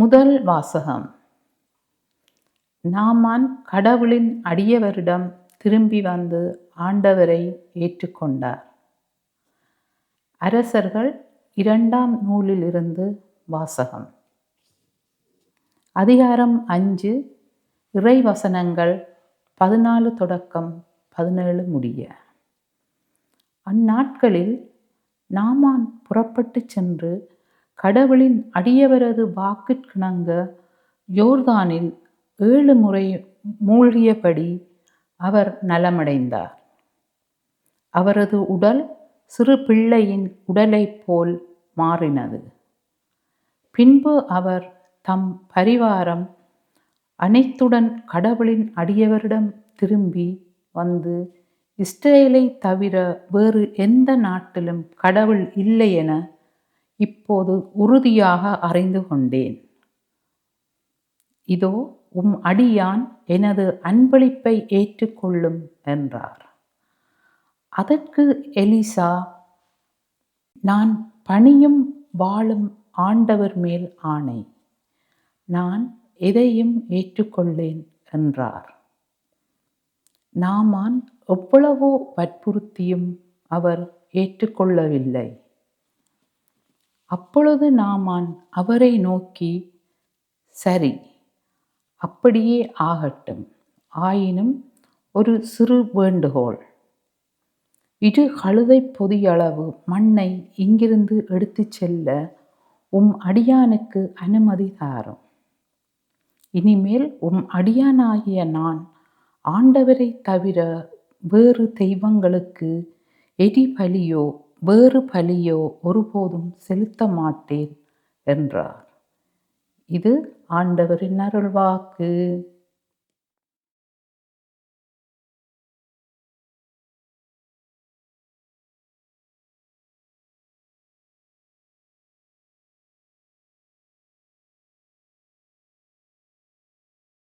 முதல் வாசகம். நாமான் கடவுளின் அடியவரிடம் திரும்பி வந்து ஆண்டவரை ஏற்றுக்கொண்டார். அரசர்கள் இரண்டாம் நூலிலிருந்து வாசகம். அதிகாரம் அஞ்சு இறைவசனங்கள் பதினாலு தொடக்கம் பதினேழு முடிய. அந்நாட்களில் நாமான் புறப்பட்டுச் சென்று கடவுளின் அடியவரது வாக்கிற்கிணங்க யோர்தானில் ஏழு முறை மூழ்கியபடி அவர் நலமடைந்தார். அவரது உடல் சிறு பிள்ளையின் உடலைப் போல் மாறினது. பின்பு அவர் தம் பரிவாரம் அனைத்துடன் கடவுளின் அடியவரிடம் திரும்பி வந்து இஸ்ரேலை தவிர வேறு எந்த நாட்டிலும் கடவுள் இல்லை என இப்போது உறுதியாக அறிந்து கொண்டேன். இதோ உம் அடியான் எனது அன்பளிப்பை ஏற்றுக்கொள்ளும் என்றார். அதற்கு எலிசா நான் பணியும் வாழும் ஆண்டவர் மேல் ஆணை. நான் எதையும் ஏற்றுக்கொள்ளேன் என்றார். நாமான் எவ்வளவோ வற்புறுத்தியும் அவர் ஏற்றுக்கொள்ளவில்லை. அப்பொழுது நாமான் அவரை நோக்கி சரி அப்படியே ஆகட்டும். ஆயினும் ஒரு சிறு வேண்டுகோள். இரு கழுதை பொதியளவு மண்ணை இங்கிருந்து எடுத்துச் செல்ல உம் அடியானுக்கு அனுமதி தாரும். இனிமேல் உம் அடியானாகிய நான் ஆண்டவரை தவிர வேறு தெய்வங்களுக்கு எரிபலியோ வேறு பலியோ ஒருபோதும் செலுத்த மாட்டேன் என்றார். இது ஆண்டவரின் அருள்வாக்கு